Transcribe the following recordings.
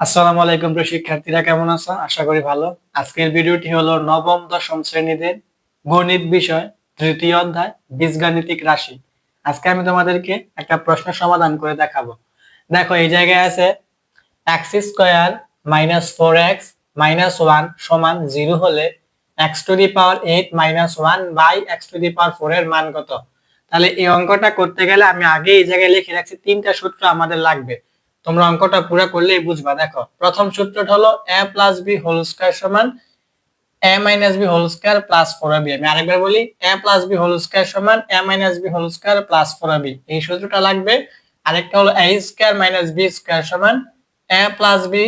আসসালামু আলাইকুম প্রিয় শিক্ষার্থীরা, কেমন আছো আশা করি ভালো। আজকের ভিডিওটি হলো নবম দশম শ্রেণীদের গণিত বিষয়, তৃতীয় অধ্যায়, বীজগাণিতিক রাশি। আজকে আমি তোমাদেরকে একটা প্রশ্ন সমাধান করে দেখাবো। দেখো, এই জায়গায় আছে x square minus four x minus one সমান জিরো হলে x to the power eight minus one by x to the power four এর মান কত? তাহলে এই অঙ্কটা করতে গেলে আমি আগে এই জায়গায় লিখে রাখছি, তিনটা সূত্র আমাদের লাগবে। তোমরা অঙ্কটা পুরো করলেই বুঝবা, দেখো। প্রথম সূত্রটা হলো a plus b whole square সমান a minus b whole square plus four b আমি আরেকবার বলি a plus b whole square সমান a minus b whole square plus four b এই সূত্রটা লাগবে। আরেকটা হলো a square minus b square সমান a plus b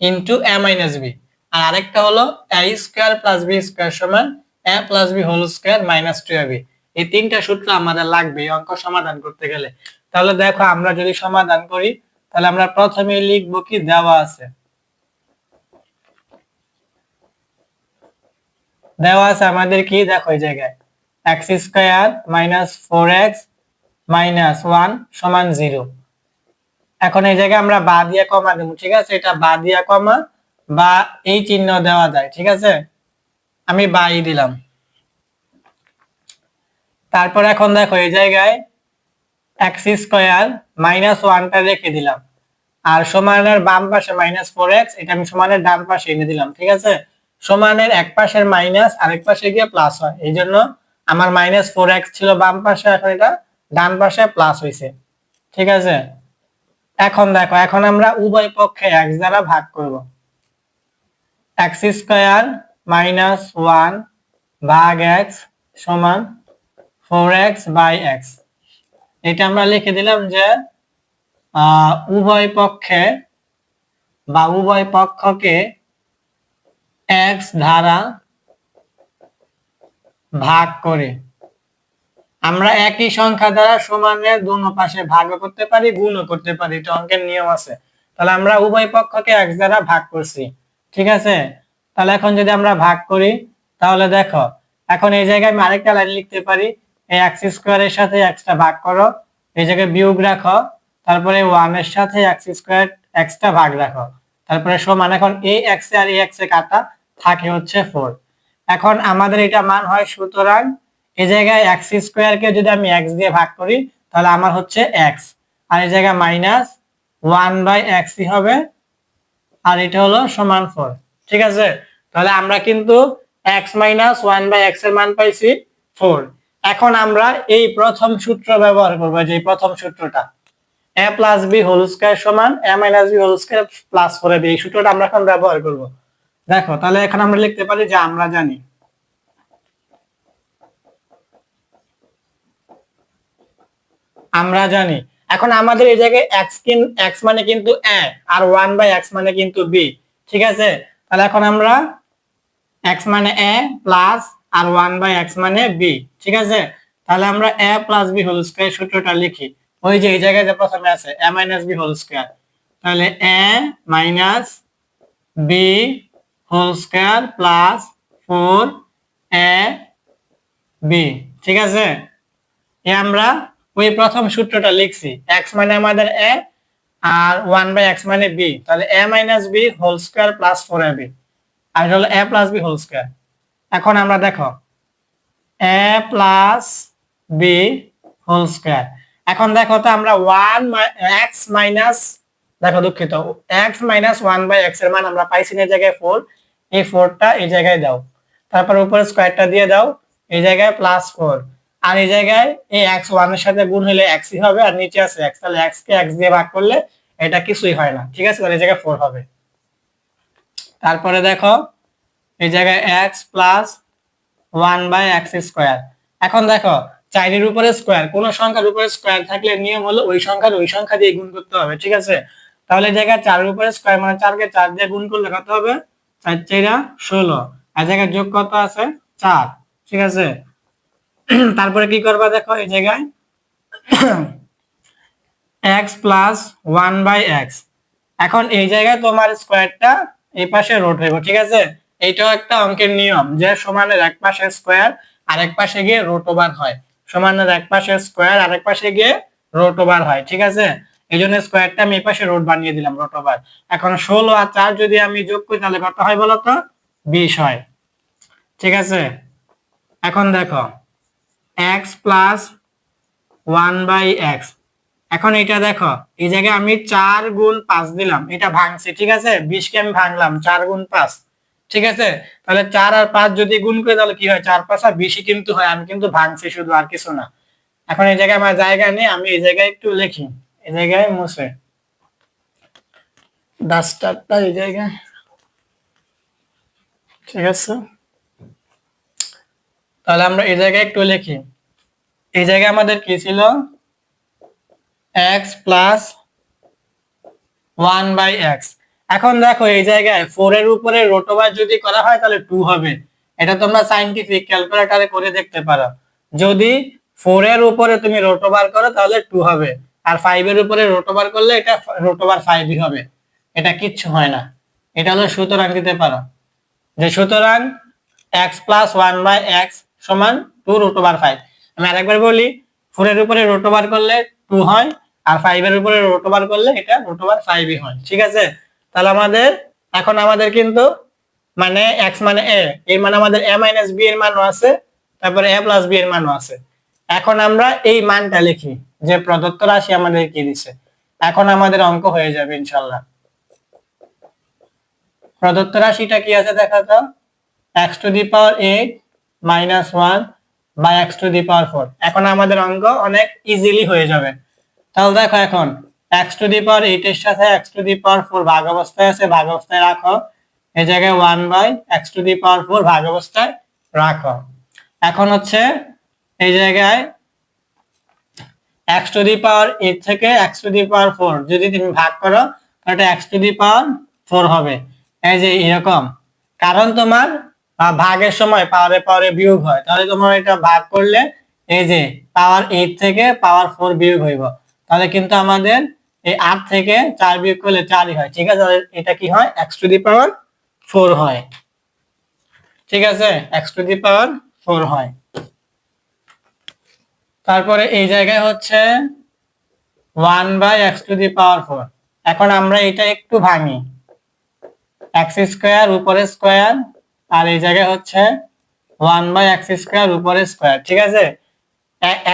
into a minus b আর আরেকটা হলো a square plus b square সমান a plus b whole square minus two b এই তিনটা সূত্র আমাদের লাগবে এই অঙ্ক সমাধান করতে গেলে। তাহলে দেখো, আমরা যদি সমাধান করি তাহলে আমরা প্রথমে লিখব কি দেওয়া আছে। দেওয়া আছে আমাদের কি? দেখো এই জায়গায়। X square minus four x minus one সমান জিরো এখন এই জায়গায় আমরা বা দিয়া কমা দেবো, ঠিক আছে? এটা বা দিয়া কমা, বা এই চিহ্ন দেওয়া যায়, ঠিক আছে? আমি বাই দিলাম। তারপর এখন দেখো এই জায়গায় এক্স স্কোয়ার মাইনাস ওয়ানটা রেখে দিলাম। আর সমানের বাম পাশে মাইনাস ফোর এক্স এটা আমি সমানের ডান পাশে এনে দিলাম, ঠিক আছে? সমানের এক পাশের মাইনাস আরেক পাশে গিয়ে প্লাস হয়। এই জন্য আমার মাইনাস ফোর এক্স ছিল বাম পাশে, এখন এটা ডান পাশে প্লাস হয়েছে ঠিক আছে? এখন দেখো, এখন আমরা উভয় পক্ষে এক্স দ্বারা ভাগ করব। এক্স স্কোয়ার মাইনাস ওয়ান ভাগ এক্স সমান ফোর এক্স বাই এক্স এটা আমরা লিখে দিলাম যে উভয় পক্ষে বা উভয় পক্ষকে এক্স ধারা ভাগ করে। আমরা একই সংখ্যা দ্বারা সমানের দুনো পাশে ভাগও করতে পারি গুণও করতে পারি, এটা অঙ্কের নিয়ম আছে। তাহলে আমরা উভয় পক্ষকে এক্স দ্বারা ভাগ করছি, ঠিক আছে? তাহলে এখন যদি আমরা ভাগ করি, তাহলে দেখো, এখন এই জায়গায় আমি আরেকটা লাইন লিখতে পারি, এই এক্স স্কোয়ারের সাথে এক্সটা ভাগ করো, এই জায়গায় বিয়োগ রাখো তারপরে ওয়ানের সাথে এক্স স্কোয়ার এক্সটা ভাগ রাখো। তারপরে সমান এখন এই এক্স আর এই এক্স এ কাটা, থাকে হচ্ছে ফোর এখন আমাদের এটা মান হয় সুতরাং এই জায়গায় এক্স স্কোয়ারকে যদি আমি এক্স দিয়ে ভাগ করি, তাহলে আমার হচ্ছে এক্স আর এই জায়গায় মাইনাস ওয়ান বাই এক্সই হবে, আর এটা হলো সমান ফোর ঠিক আছে? তাহলে আমরা কিন্তু এক্স মাইনাস ওয়ান বাই এক্সের মান পাইছি ফোর এখন আমরা এই প্রথম সূত্র ব্যবহার করব, যে প্রথম সূত্রটা। A plus b whole square সমান a minus b whole square plus four b এই সূত্রটা আমরা এখন ব্যবহার করব। দেখো, তাহলে এখন আমরা লিখতে পারি যে আমরা জানি আমরা জানি। এখন আমাদের এই জায়গায় এক্স কিন এক্স মানে কিন্তু এ আর ওয়ান বাই এক্স মানে কিন্তু বি ঠিক আছে? তাহলে এখন আমরা এক্স মানে এ প্লাস আর ওয়ান বাই এক্স মানে বি ঠিক আছে? তাহলে আমরা a plus b whole square সূত্রটা লিখি। ওই যে, এই জায়গায় যে প্রথমে আছে a minus b whole square তাহলে a minus b whole square plus four a b ঠিক আছে? এ আমরা ওই প্রথম সূত্রটা লিখছি এক্স মানে আমাদের এ আর ওয়ান বাই এক্স মানে বি তাহলে a minus b whole square plus four a b আর হলো a plus b whole square এখন আমরা দেখো a plus b whole square এখন দেখো তো আমরা ওয়ান এক্স মাইনাস দেখো দুঃখিত এক্স মাইনাস ওয়ান বাই এক্সের মান আমরা পাইছি না জায়গায় ফোর এই ফোরটা এই জায়গায় দাও। তারপর উপরে স্কোয়ারটা দিয়ে দাও, এই জায়গায় প্লাস ফোর আর এই জায়গায় এই এক্স ওয়ানের সাথে গুণ হলে এক্সই হবে আর নিচে আছে এক্স তাহলে এক্স কে এক্স দিয়ে ভাগ করলে এটা কিছুই হয় না, ঠিক আছে? তাহলে এই জায়গায় ফোর হবে। তারপরে দেখো, এই জায়গায় x plus one by x square এখন দেখো চারের উপরে স্কোয়ার কোন সংখ্যার উপরে স্কোয়ার থাকলে নিয়ম হলো ওই সংখ্যার ওই সংখ্যা দিয়ে গুণ করতে হবে, ঠিক আছে? তাহলে জায়গায় চারের উপরে স্কোয়ার মানে চারকে চার দিয়ে গুণ করলে কত হবে? চার চাইরা ষোলো। আর জায়গায় যোগ কত আছে? চার, ঠিক আছে? তারপরে কি করবা দেখো এই জায়গায়? X plus one by x এখন এই জায়গায় তোমার স্কোয়ারটা এই পাশে রোট হইব, ঠিক আছে? এইটাও একটা অঙ্কের নিয়ম, যে সমানের এক পাশে স্কোয়ার আর এক পাশে গিয়ে রোট ওভার হয়। সমানের এক পাশে স্কোয়ার আর এক পাশে গিয়ে রোট ওভার হয়, ঠিক আছে? এই জন্য স্কোয়ারটা আমি এই পাশে রোড বানিয়ে দিলাম রোট ওভার এখন ষোলো আর চার যদি আমি যোগ করি, তাহলে কত হয় বলতো বিশ হয়। ঠিক আছে? এখন দেখো x plus one by x এখন এটা দেখো, এই জায়গায় আমি চার গুণ পাঁচ দিলাম, এটা ভাঙছি, ঠিক আছে? বিশকে আমি ভাঙলাম, চার গুণ পাঁচ। ঠিক আছে? তাহলে চার আর পাঁচ যদি গুণ করে, তাহলে কি হয়? চার পাঁচ আর বেশি কিন্তু হয়, আমি কিন্তু ভাঙছি শুধু আর কিছু না। এখন এই জায়গায় আমার জায়গা নেই, আমি এই জায়গায় একটু লিখি। এই জায়গায় মুছে। ডাস্টারটা এই জায়গায়। ঠিক আছে? তাহলে আমরা এই জায়গায় একটু লিখি। এই জায়গায় আমাদের কি ছিল? X plus one by x এখন দেখো, এই জায়গায় ফোর এর উপরে রোটোবার যদি করা হয়, তাহলে টু হবে। এটা তোমরা সাইন্টিফিক ক্যালকুলেটারে করে দেখতে পারো। যদি ফোর এর উপরে তুমি রোটোবার করো, তাহলে টু হবে। আর ফাইভ এর উপরে রোটোবার করলে এটা রোটোবার ফাইভই হবে। এটা কিচ্ছু হয় না। এটা হলো সুতরাং দিতে পারো। যে সুতরাং x plus one by x সমান টু রুট ওভার ফাইভ আমি আরেকবার বলি ফোর এর উপরে রুট ওভার করলে টু হয়, আর ফাইভ এর উপরে রুট ওভার করলে এটা রুট ওভার ফাইভই হয়। ঠিক আছে? তাহলে আমাদের, এখন আমাদের কিন্তু মানে এক্স মানে এ এর মানে আমাদের এ মাইনাস বি এর মানও আছে, তারপরে এ প্লাস বি এর মানও আছে। এখন আমরা এই মানটা লিখি, যে প্রদত্ত রাশি আমাদের কি দিছে। এখন আমাদের অঙ্ক হয়ে যাবে ইনশাল্লাহ। প্রদত্ত রাশিটা কি আছে দেখা তো? X to the power eight minus one by x to the power four এখন আমাদের অঙ্ক অনেক ইজিলি হয়ে যাবে। তাহলে দেখো এখন x to the power eight এর সাথে x to the power four ভাগ অবস্থায় আছে, ভাগ অবস্থায় রাখো। এই জায়গায় one by x to the power four ভাগ অবস্থায় রাখো। এখন হচ্ছে এই জায়গায় x to the power eight থেকে x to the power four যদি তুমি ভাগ করো, তাহলে এটা x to the power four হবে। এই যে এরকম। কারণ তোমার ভাগের সময় পাওয়ারে পাওয়ারে বিয়োগ হয়, তাহলে তোমার এটা ভাগ করলে এই যে পাওয়ার এইট থেকে পাওয়ার ফোর বিয়োগ হইব। তাহলে কিন্তু আমাদের এই আট থেকে চার বিয়োগ করলে চারই হয়, ঠিক আছে? এটা কি হয়? X to the power four হয়। ঠিক আছে? X to the power four হয়। তারপরে এই জায়গায় হচ্ছে one by x to the power four এখন আমরা এটা একটু ভাঙি। এক্স স্কোয়ার উপরে স্কোয়ার আর এই জায়গায় হচ্ছে ওয়ান বাই এক্স স্কোয়ার উপরে স্কোয়ার ঠিক আছে?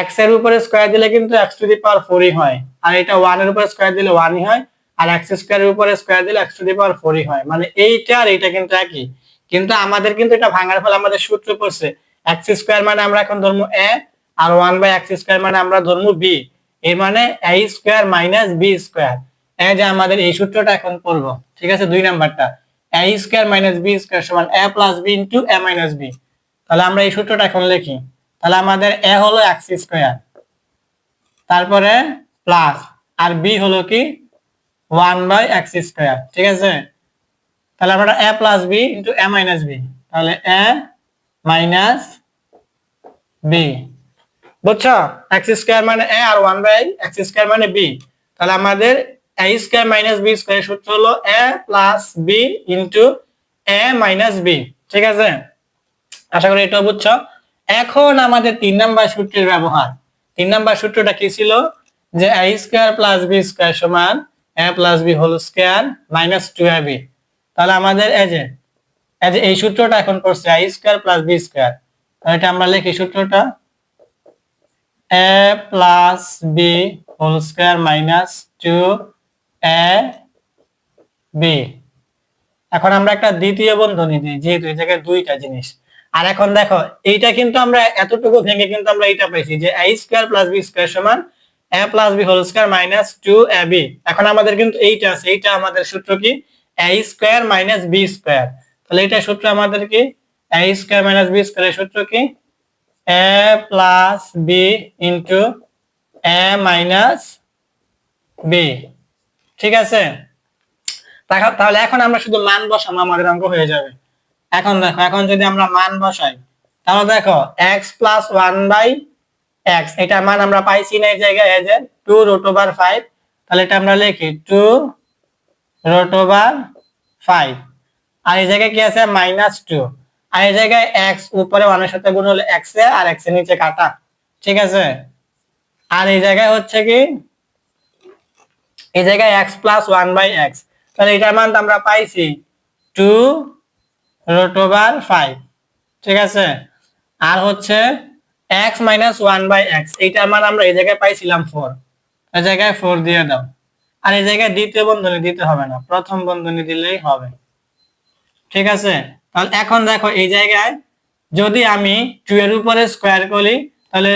এক্সের উপরে স্কোয়ার দিলে কিন্তু এক্স টু দি পাওয়ার ফোরই হয়। আর এটা ওয়ানের উপরে স্কোয়ার দিলে ওয়ানই হয়, আর এক্স স্কোয়ারের উপরে স্কোয়ার দিলে এক্স টু দি পাওয়ার ফোরই হয়। মানে এইটা আর এইটা কিন্তু একই। কিন্তু আমাদের কিন্তু এটা ভাঙার ফলে আমাদের সূত্র পড়ছে এক্স স্কোয়ার মানে আমরা এখন ধরবো এ আর ওয়ান বাই এক্স স্কোয়ার মানে আমরা ধরবো বি এর মানে a square minus b square এ যে আমাদের এই সূত্রটা এখন পড়ব, ঠিক আছে? দুই নাম্বারটা। A square minus b square সমান a plus b into a minus b তাহলে আমরা এই সূত্রটা এখন লিখি। তাহলে আমাদের এ হলো এক্স স্কোয়ার তারপরে প্লাস আর বি হলো কি? ওয়ান বাই এক্স স্কোয়ার ঠিক আছে? তাহলে আমরা a plus b into a minus b তাহলে এ মাইনাস বি বুঝছ? এক্স স্কোয়ার মানে এ আর ওয়ান বাই এক্স স্কোয়ার মানে বি তাহলে আমাদের a square minus b square সূত্র হলো a plus b into a minus b ঠিক আছে? আশা করি এটাও বুঝছ? এখন আমাদের তিন নাম্বার সূত্রের ব্যবহার। তিন নাম্বার সূত্রটা কি ছিল? যে a square plus b square সমান a plus b whole square minus two a b তাহলে আমাদের এই যে এই যে এই সূত্রটা এখন করছে a square plus b square তাহলে এটা আমরা লিখি সূত্রটা। A plus b whole square minus two a b এখন আমরা একটা দ্বিতীয় বন্ধনী দিই, যেহেতু এই জায়গায় দুইটা জিনিস। আর এখন দেখো, এইটা কিন্তু আমরা এতটুকু ভেঙে কিন্তু আমরা এইটা পাইছি যে a square plus b square সমান a plus b whole square minus two a b এখন আমাদের কিন্তু এইটা আছে, এইটা আমাদের সূত্র কি? a square minus b square তাহলে এটা সূত্র আমাদের কি? a স্কোয়ার মাইনাস বি স্কোয়ারের সূত্র কি? a plus b into a minus b ঠিক আছে? তাহা- তাহলে এখন আমরা শুধু মান বসানো আমাদের অঙ্ক হয়ে যাবে। এখন দেখো, এখন যদি আমরা মান বসাই, তাহলে দেখো x plus one by x এটা মান আমরা পাইছি না এই জায়গায়, এই যে টু রুট ওভার ফাইভ তাহলে এটা আমরা লিখি টু রুট ওভার ফাইভ আর এই জায়গায় কি আছে? মাইনাস টু আর এই জায়গায় এক্স উপরে ওয়ানের সাথে গুণ হলে এক্স এ আর এক্সের নিচে কাটা, ঠিক আছে? আর এই জায়গায় হচ্ছে কি? এই জায়গায় x plus one by x তাহলে এটার মান আমরা পাইছি টু রুট ওভার ফাইভ ঠিক আছে? আর হচ্ছে x minus one by x এইটার মান আমরা এই জায়গায় পাইছিলাম ফোর এই জায়গায় ফোর দিয়ে দাও। আর এই জায়গায় দ্বিতীয় বন্ধনী দিতে হবে না, প্রথম বন্ধনী দিলেই হবে। ঠিক আছে? তাহলে এখন দেখো এই জায়গায় যদি আমি টু এর উপরে স্কোয়ার করি, তাহলে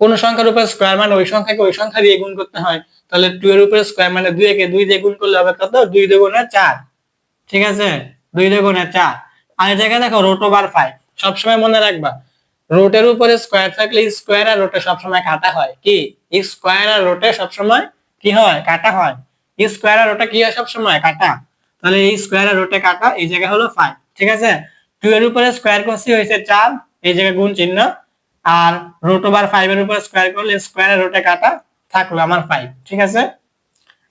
কোন সংখ্যার উপরে স্কোয়ার মানে ওই সংখ্যাকে ওই সংখ্যা দিয়ে গুণ করতে হয়। তাহলে টু এর উপরে স্কোয়ার মানে দুই একে দুই দিয়ে গুণ করলে হবে কত? দুই দুগুণে চার। ঠিক আছে? দুই দুগুণে চার। আর জায়গায় দেখো রোট ওভার ফাইভ সবসময় মনে রাখবা, রোটের উপরে স্কোয়ার থাকলে স্কোয়ার আর রোটে সবসময় কাটা হয়। কি? স্কোয়ার আর রোটে সবসময় কি হয়? কাটা হয়। স্কোয়ার আর রোটে কি হয় সবসময়? কাটা। তাহলে এই স্কোয়ার আর রোটে কাটা, এই জায়গা হলো ফাইভ ঠিক আছে? টু এর উপরে স্কোয়ার করছি হয়েছে চার, এই জায়গায় গুণ চিহ্ন। আর রুট ওভার ফাইভ এর উপর স্কোয়ার করলে স্কোয়ার আর রুটে কাটা থাকল আমার ফাইভ ঠিক আছে?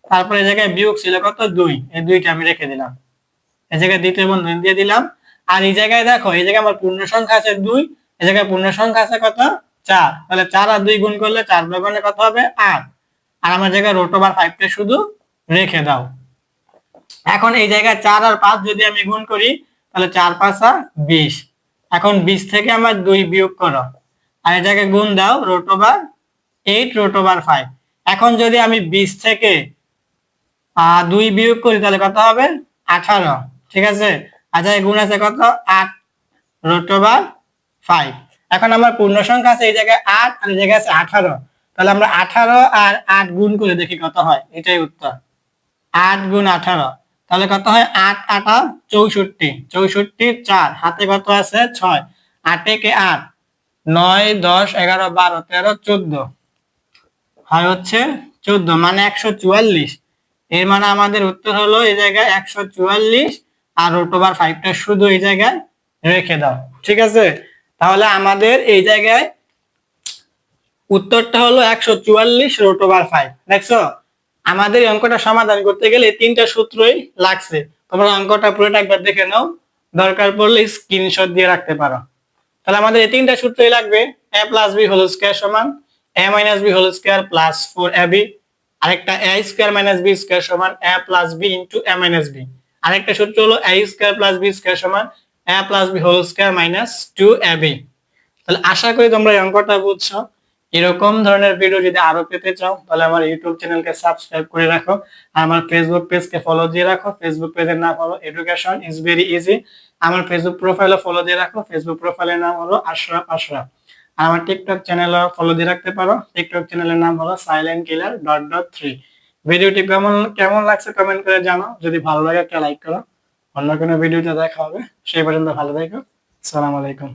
তারপরে এই জায়গায় বিয়োগ ছিল কত? দুই, এই দুইটা আমি রেখে দিলাম। এই জায়গায় দ্বিতীয় বন্ধনী দিয়ে দিলাম। আর এই জায়গায় দেখো, এই জায়গায় আমার পূর্ণ সংখ্যা আছে দুই এই জায়গায় পূর্ণ সংখ্যা আছে কত? চার। তাহলে চার আর দুই গুণ করলে চার বেগুনে কত হবে? আট। আর আমার জায়গায় রোট ওভার ফাইভটা শুধু রেখে দাও। এখন এই জায়গায় চার আর পাঁচ যদি আমি গুণ করি, তাহলে চার, পাঁচ আর বিশ। এখন বিশ থেকে আমার দুই বিয়োগ করো। আর এই জায়গায় গুণ দাও root over eight root over five এখন যদি আমি বিশ থেকে দুই বিয়োগ করি, তাহলে কত হবে? আঠারো। ঠিক আছে? আচ্ছা গুণ আছে কত? আট রোট ওভার ফাইভ এখন আমার পূর্ণ সংখ্যা আছে এই জায়গায় আট আর এই জায়গায় আছে আঠারো। তাহলে আমরা আঠারো আর আট গুণ করে দেখি কত হয়। এটাই উত্তর। আট গুণ আঠারো। তাহলে কত হয়? আট, আটা চৌষট্টি। চৌষট্টি, চার। হাতে কত আছে? ছয়। আটে কে আট। নয়, দশ, এগারো, বারো, তেরো, চোদ্দ। হয় হচ্ছে চোদ্দ মানে একশো চুয়াল্লিশ। এর মানে আমাদের উত্তর হলো এই জায়গায় একশো চুয়াল্লিশ আর রুট ওভার ফাইভটা শুধু এই জায়গায় রেখে দাও। ঠিক আছে? তাহলে আমাদের এই জায়গায় উত্তরটা হলো একশো চুয়াল্লিশ রুট ওভার ফাইভ দেখছ? আমাদের অঙ্কটা সমাধান করতে গেলে তিনটা সূত্রই লাগছে। তোমরা অঙ্কটা পুরোটা একবার দেখে নাও। দরকার পড়লে স্ক্রিনশট দিয়ে রাখতে পারো। তাহলে আমাদের এই তিনটা সূত্রই লাগবে। A plus b whole square সমান a minus b whole square plus four a b আরেকটা a square minus b square সমান a plus b into a minus b আরেকটা সূত্র হলো a square plus b square সমান a plus b whole square minus two a b তাহলে আশা করি তোমরা এই অঙ্কটা বুঝছ। এরকম ধরনের ভিডিও যদি আরও পেতে চাও, তাহলে আমার ইউটিউব চ্যানেলকে সাবস্ক্রাইব করে রাখো। আর আমার ফেসবুক পেজকে ফলো দিয়ে রাখো। ফেসবুক পেজের নাম হলো এডুকেশন ইজ ভেরি ইজি আমার ফেসবুক প্রোফাইলও ফলো দিয়ে রাখো। ফেসবুক প্রোফাইলের নাম হলো আশরাফ আশরাফ আর আমার টিকটক চ্যানেলও ফলো দিয়ে রাখতে পারো। টিকটক চ্যানেলের নাম হলো silent killer dot dot three ভিডিওটি কেমন কেমন লাগছে কমেন্ট করে জানো যদি ভালো লাগে একটা লাইক করো। অন্য কোনো ভিডিওতে দেখা হবে। সেই পর্যন্ত ভালো থেকো। সালাম আলাইকুম।